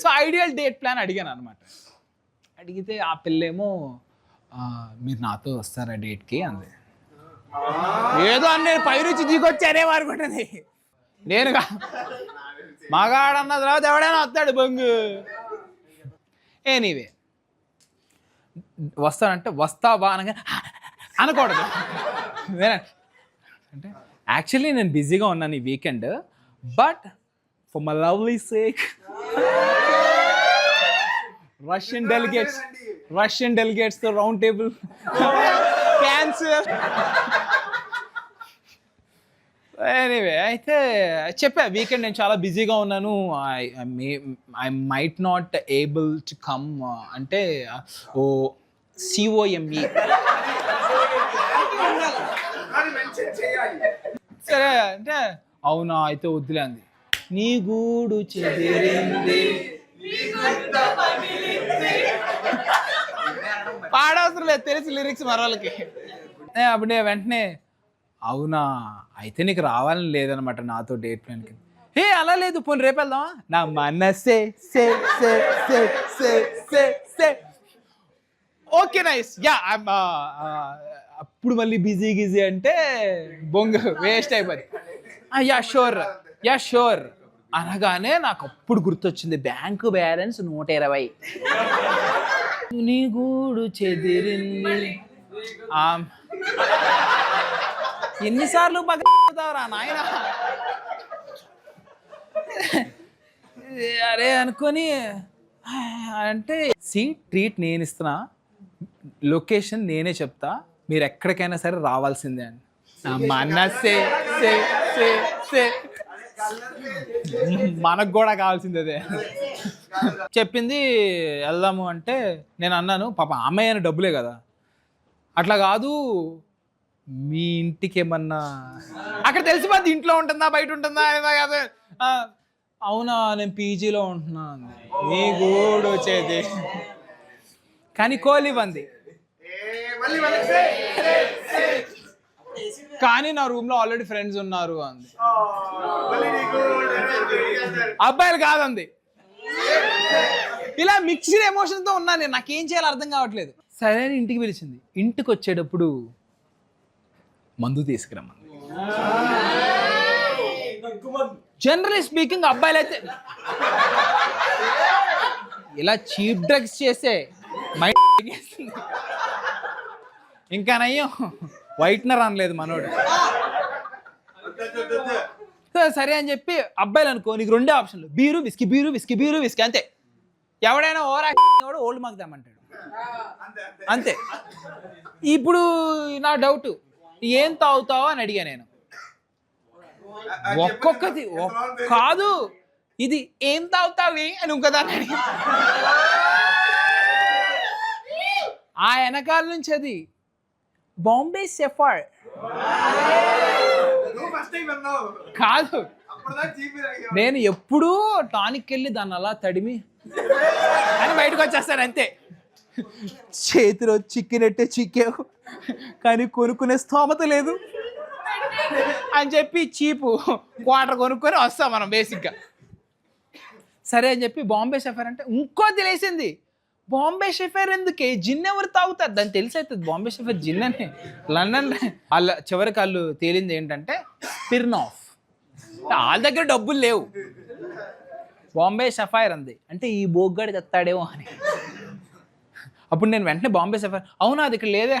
So ideal date plan అడిగాను అనమాట అడిగితే ఆ పిల్లేమో మీరు నాతో వస్తారా డేట్కి? అంది. ఏదో అని నేను పైరుచి దిగొచ్చానే అనుకుంటుంది నేను మగాడన్న తర్వాత ఎవడైనా వస్తాడు బొంగు. ఎనీవే వస్తానంటే వస్తావా అనగా అనకూడదు. అంటే యాక్చువల్లీ నేను బిజీగా ఉన్నాను ఈ weekend but for my lovely sake. Russian delegates Russian డెలిగేట్స్తో round table cancer anyway అయితే చెప్పా వీకెండ్ నేను చాలా బిజీగా ఉన్నాను. I I might not able to come అంటే uh, ఓ సిఓఎంఈ సరే అంటే అవునా అయితే వద్దులే అంది. నీ గూడు చెదిరింది పాడవసరం లేదు తెలిసి లిరిక్స్ మరాలకి ఏ, అప్పుడు నేను వెంటనే అవునా అయితే నీకు రావాలని లేదనమాట నాతో డేట్ ప్లాన్కి హే అలా లేదు పోనీ రేపు వెళ్దామా? నా మనసే say say say say say say. Okay nice yeah అప్పుడు మళ్ళీ బిజీ గిజీ అంటే బొంగ వేస్ట్ అయిపోయింది యా షూర్ యా షూర్ అనగానే నాకు అప్పుడు గుర్తొచ్చింది బ్యాంకు బ్యాలెన్స్ నూట ఇరవై గూడు చెదిరింది. ఎన్నిసార్లు పగతావరా నాయన? అరే అనుకొని అంటే సీట్ ట్రీట్ నేను ఇస్తున్నా లొకేషన్ నేనే చెప్తా. మీరు ఎక్కడికైనా సరే రావాల్సిందే అని. నా మనసే సే సే సే. మనకు కూడా కావాల్సింది అదే. చెప్పింది వెళ్దాము అంటే నేను అన్నాను పాప అమ్మాయి అని డబ్బులే కదా. అట్లా కాదు మీ ఇంటికి ఏమన్నా అక్కడ తెలిసిపోద్ది ఇంట్లో ఉంటుందా బయట ఉంటుందా ఏదో అవునా నేను పీజీలో ఉంటున్నా నీ గూడు వచ్చేది. కానీ కోహ్లీ వంది కానీ నా రూమ్లో ఆల్రెడీ ఫ్రెండ్స్ ఉన్నారు అంది. అబ్బాయిలు కాదంది. ఇలా మిక్స్డ్ ఎమోషన్తో ఉన్నా నేను నాకేం చేయాలో అర్థం కావట్లేదు. సరే అని ఇంటికి పిలిచింది. ఇంటికి వచ్చేటప్పుడు మందు తీసుకురమ్మంది. జనరలీ స్పీకింగ్ అబ్బాయిలు అయితే ఇలా చీప్ డ్రగ్స్ చేసే మైండ్ ఇంకా నయ్యం. వైట్నర్ అనలేదు మనోడు. సరే అని చెప్పి అబ్బాయిలు అనుకో నీకు రెండే ఆప్షన్లు. Beer whisky beer whisky beer whisky అంతే. ఎవడైనా ఓవర్ కూడా ఓల్డ్ మాకుదామంటాడు అంతే. ఇప్పుడు నా డౌట్ ఏం తాగుతావు అని అడిగా నేను. ఒక్కొక్కది కాదు ఇది ఏం తాగుతావి అని ఇంకోదాన్ని అడిగి. ఆ వెనకాల నుంచి అది బాంబే సెఫార్. కాదు. నేను ఎప్పుడూ టానిక్ వెళ్ళి దాన్ని అలా తడిమి అని బయటకు వచ్చేస్తాను అంతే. చేతిలో చిక్కినట్టే చిక్కావు కానీ కొనుక్కునే స్తోమత లేదు. అని చెప్పి చీపు క్వార్టర్ కొనుక్కొని వస్తాం మనం బేసిక్గా సరే అని చెప్పి బాంబే షెఫర్ అంటే ఇంకో తెలిసింది బాంబే షెఫేర్ ఎందుకే? జిన్ ఎవరు తాగుతారు? దాన్ని తెలిసి అవుతుంది బాంబే షెఫేర్ జిన్ అని లండన్ వాళ్ళ చివరికి వాళ్ళు తేలింది ఏంటంటే పిర్నాఫ్ వాళ్ళ దగ్గర డబ్బులు లేవు. బాంబే షఫైర్ అంది. అంటే ఈ బోగ్గాడు తెత్తాడేమో అని. అప్పుడు నేను వెంటనే బాంబే షఫైర్. అవునా అది ఇక్కడ లేదే?